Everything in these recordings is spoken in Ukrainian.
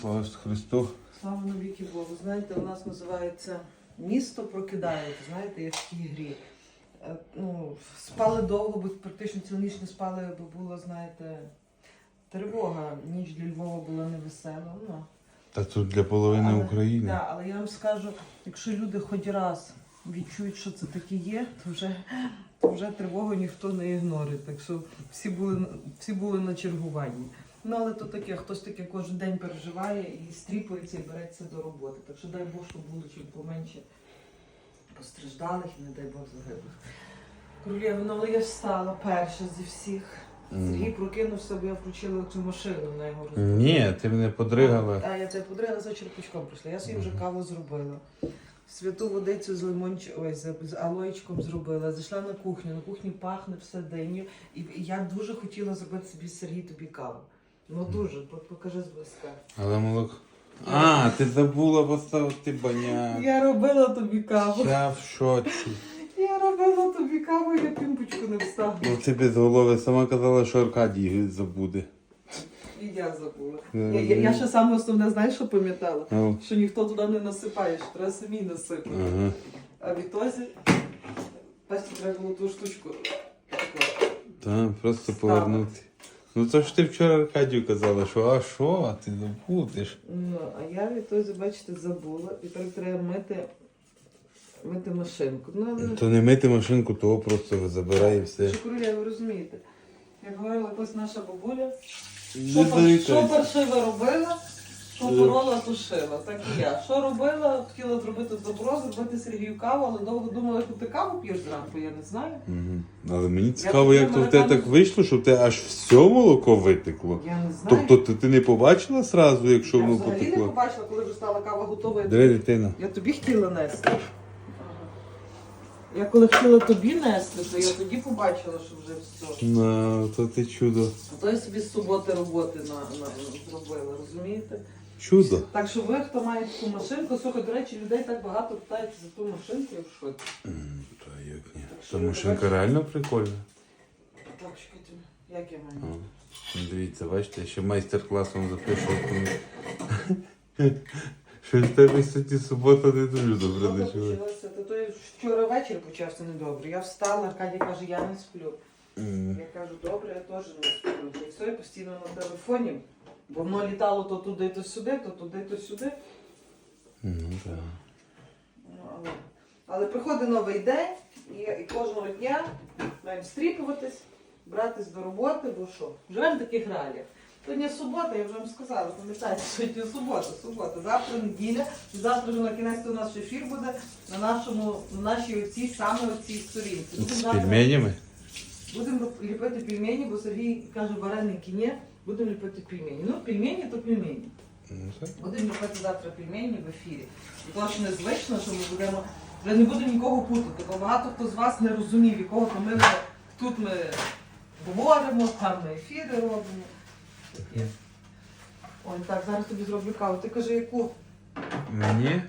Слава Христу. Слава навіки Богу. Знаєте, у нас називається місто прокидається, знаєте, як в тій грі. Е, Ну, спали довго, бо практично цілу ніч не спали, бо була, знаєте, тривога. Ніч для Львова була невесела. Ну, Та тут для половини але- України. Да, але я вам скажу, якщо люди хоч раз відчують, що це таке є, то вже, то вже тривогу ніхто не ігнорить. Так що всі були, всі були на чергуванні. Ну, але то таке, хтось таке кожен день переживає і стріпується і береться до роботи. Так що дай Бог, щоб було чим поменше постраждалих і не дай Бог загиблих. Королєва, ну але я встала перша зі всіх. Сергій прокинувся, бо я включила цю машину на його розбудову. Ні, ти мене подригала. А я це подрила за черпачком прийшла. Я собі вже каву зробила. Святу водицю з лимонч... Ой, з, з алоєчком зробила. Зайшла на кухню. На кухні пахне все диню. І і я дуже хотіла зробити собі Сергій тобі каву. Ну дуже, Пок- покажи зблизька. Але молоко. А, ти забула поставити баняк. Я робила тобі каву. Я в шоці. Я робила тобі каву, я пімпочку не вставила. Ну ти без голови сама казала, що Аркадій забуде. І я забула. Я, я, я ще саме основне, знаєш, що пам'ятала? Ну, Що ніхто туди не насипає, що треба самі насипати. Ага. А відтоді Пасті треба було ту штучку. Та, просто повернути. Ну то ж ти вчора Аркадію казала, що а що, а ти забудеш. Ну, а я відтоді, бачите, забула. І тепер треба мити, мити машинку. Ну, але То не мити машинку, того просто забирай і все. Шукруля, ви розумієте. Як говорила якось наша бабуля, Не що, пар- що паршива робила, що Е. порола, то шила. Так і я. Що робила, хотіла зробити добро, зробити Сергію каву, але довго думала, що ти каву п'єш зранку, я не знаю. Мгм. Але мені цікаво, як то в тебе так вийшло, що в тебе аж все молоко витекло. Я не знаю. Тобто ти, ти не побачила сразу, якщо я воно взагалі не потекло? побачила, коли вже стала кава готова. я Диви, дитина. Я тобі хотіла нести. Я коли хотіла тобі нести, то я тоді побачила, що вже все. На, то ти чудо. А то я собі з суботи роботи на, на, зробила, розумієте? Чудо. Так що ви, хто має таку машинку, слухай, до речі, людей так багато питають за ту машинку, я в шоці. М, Та як ні. Та машинка реально прикольна. Так, чекайте, як я О, маю? Дивіться, бачите, ще майстер-клас вам запишу. Щось в тебе сьогодні субота не дуже добре Субота почала. почалася, то той вчора вечір почався недобре. Я встала, Аркадій каже, я не сплю. Я кажу, добре, я теж не сплю. І все, я постійно на телефоні, бо воно літало то туди, то сюди, то туди, то сюди. Ну так. Ну, але, але приходить новий день, і, і кожного дня маємо стріпуватись, братись до роботи, бо що? Живемо в таких реаліях. Сьогодні субота, я вже вам сказала, пам'ятаєте, сьогодні субота, субота, завтра неділя, завтра вже на кінець у нас ефір буде на нашому, на нашій оцій саме оцій сторінці. Будемо З завтра- пельменями? Будемо ліпити пельмені, бо Сергій каже, вареники ні, будемо ліпити пельмені. Ну, пельмені то пельмені. Ну. Будемо ліпити завтра пельмені в ефірі. І то ж незвично, що ми будемо. Вже не будемо нікого путати, бо багато хто з вас не розумів, якого то ми вже тут ми говоримо, там ми ефіри робимо. Таке. Ой, так, зараз тобі зроблю каву. Ти кажи, яку? Мені?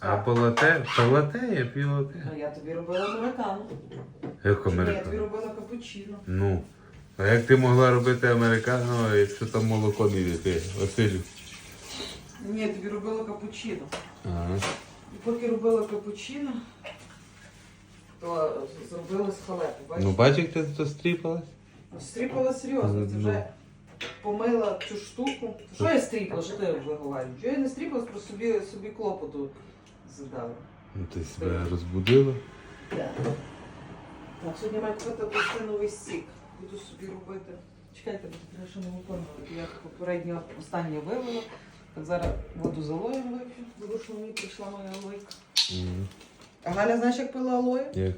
А по лате? По лате я п'ю лате. А я тобі робила американу. Як Ні, я тобі американо? робила капучино. Ну. А як ти могла робити американо, якщо там молоко не йде, Василю? Ні, я тобі робила капучино. Ага. І поки робила капучино, то зробила з халепу. Бачиш? Ну бачиш, як ти тут стріпалась? Стріпала серйозно, це вже помила цю штуку. Що я стріпала, що ти виговарюєш? Що я не стріпала, просто собі, собі клопоту задала. Ну ти себе розбудила. Так, сьогодні маю купити апельсиновий сік. Буду собі робити. Чекайте, бо треба ще не виконувати. Я попередньо останнє вивела. Так зараз воду з алоєм вип'ю, тому що мені прийшла моя алойка. Мгм. А Галя, знаєш, як пила алою? Як?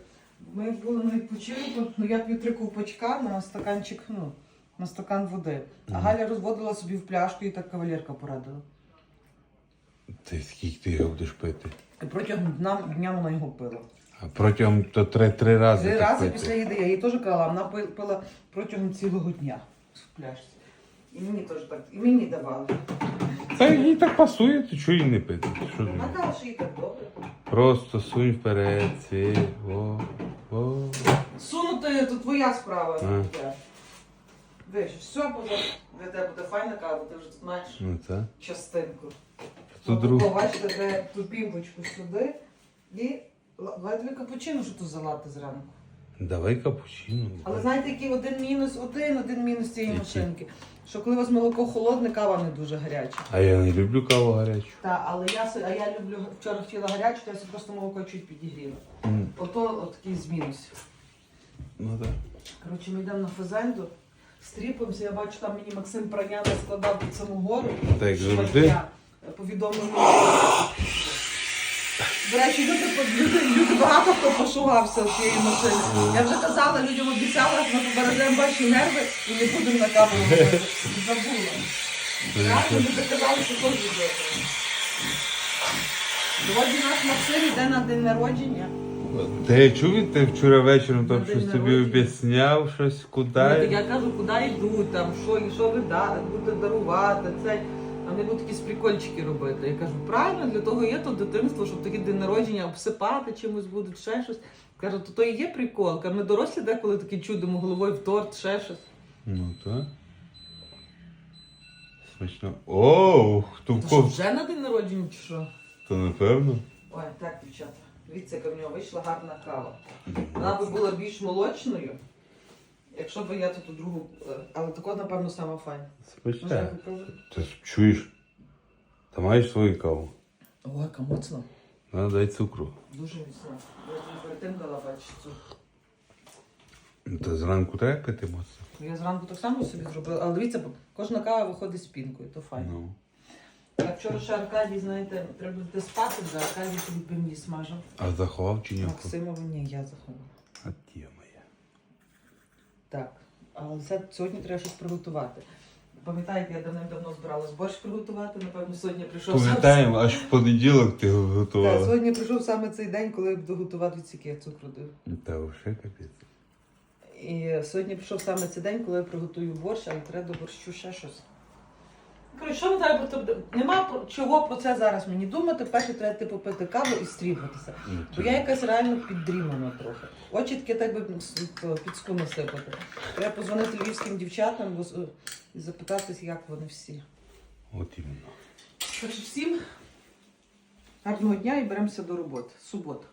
Ми були на відпочинку, ну я п'ю три ковпачка на стаканчик, ну, на стакан води. А Мгм. Галя розводила собі в пляшку і так кавалерка порадила. Ти скільки ти його будеш пити? І протягом дня, дня вона його пила. Протягом то три, три рази. Три так рази пити. після їди. Я їй теж казала, вона пи- пила протягом цілого дня в пляшці. І мені теж так, і мені давали. Та їй так пасує, то чого їй не пити? Що ти? Вона що їй так добре. Просто сунь вперед, ці, о, о. Сунути то твоя справа. А. Я. Виж, все буде, для тебе буде файна кава, ти вже тут маєш Ну це. частинку. Тут друг. Молоко, де ту пімпочку сюди. І л- давай капучино, що тут залати зранку. Давай капучино. Але знаєте, який один мінус, один, один мінус цієї Який? машинки. Що коли у вас молоко холодне, кава не дуже гаряча. А я не люблю каву гарячу. Так, але я, а я люблю вчора хотіла гарячу, то я собі просто молоко чуть підігріла. М, Ото от такий з мінусів. Ну так. Коротше, ми йдемо на фазенду, стріпаємося, я бачу, там мені Максим Праняна складав під саму гору. Так як завжди. я повідомив. До речі, люди, люди, люди багато хто пошугався з цієї машини. Я вже казала, людям обіцяла, що ми побережемо ваші нерви і не будемо на каву робити. Забула. Реально люди казали, що теж буде. Сьогодні наш Максим йде на день народження. Та я чув від тебе вчора вечором там щось тобі об'ясняв, щось куди. я кажу, куди йдуть, там, що, і що ви да, будете дарувати, це. Вони будуть якісь прикольчики робити. Я кажу, правильно, для того є то дитинство, щоб такі день народження обсипати чимось будуть, ще щось. Кажу, то то і є прикол. Ми дорослі деколи такі чудимо головою в торт, ще щось. Ну так. Смачно. Оу, хто в То що, кого? вже на день народження чи що? То напевно. Ой, так, дівчата. Дивіться, яка в нього вийшла гарна кава. Вона би була більш молочною, якщо б я тут другу. е, Але тако, напевно, сама файна. Може, я Смачне. покажу? Ти чуєш? Та маєш свою каву. Ой, яка моцна. Надо дай цукру. Дуже міцна. Я тобі перед тим дала бачиш цю. Ну, Та зранку треба пити моцно. Я зранку так само собі зробила. Але дивіться, бо кожна кава виходить з пінкою, то файно. Ну. Я вчора ще Аркадій, знаєте, треба буде спати, вже Аркадій собі пивні смажив. А заховав чи ні? Максимову ні, я заховала. А моя. Так. Але це сьогодні треба щось приготувати. Пам'ятаєте, я давним-давно збиралась борщ приготувати, напевно, сьогодні прийшов сам- Пам'ятаємо, аж в понеділок ти готувала. Так, сьогодні прийшов саме цей день, коли я буду готувати ціки цукру. Та вже капець. І сьогодні прийшов саме цей день, коли я приготую борщ, але треба до борщу ще щось. Коротше, що ми треба про це? Нема про чого про це зараз мені думати. Перше треба типу пити каву і стрігатися. Ну, Бо я якась реально піддрімана трохи. Очі таке так би під ску насипати. Треба позвонити львівським дівчатам і запитатись, як вони всі. От іменно. Коротше, всім гарного дня і беремося до роботи. Субота.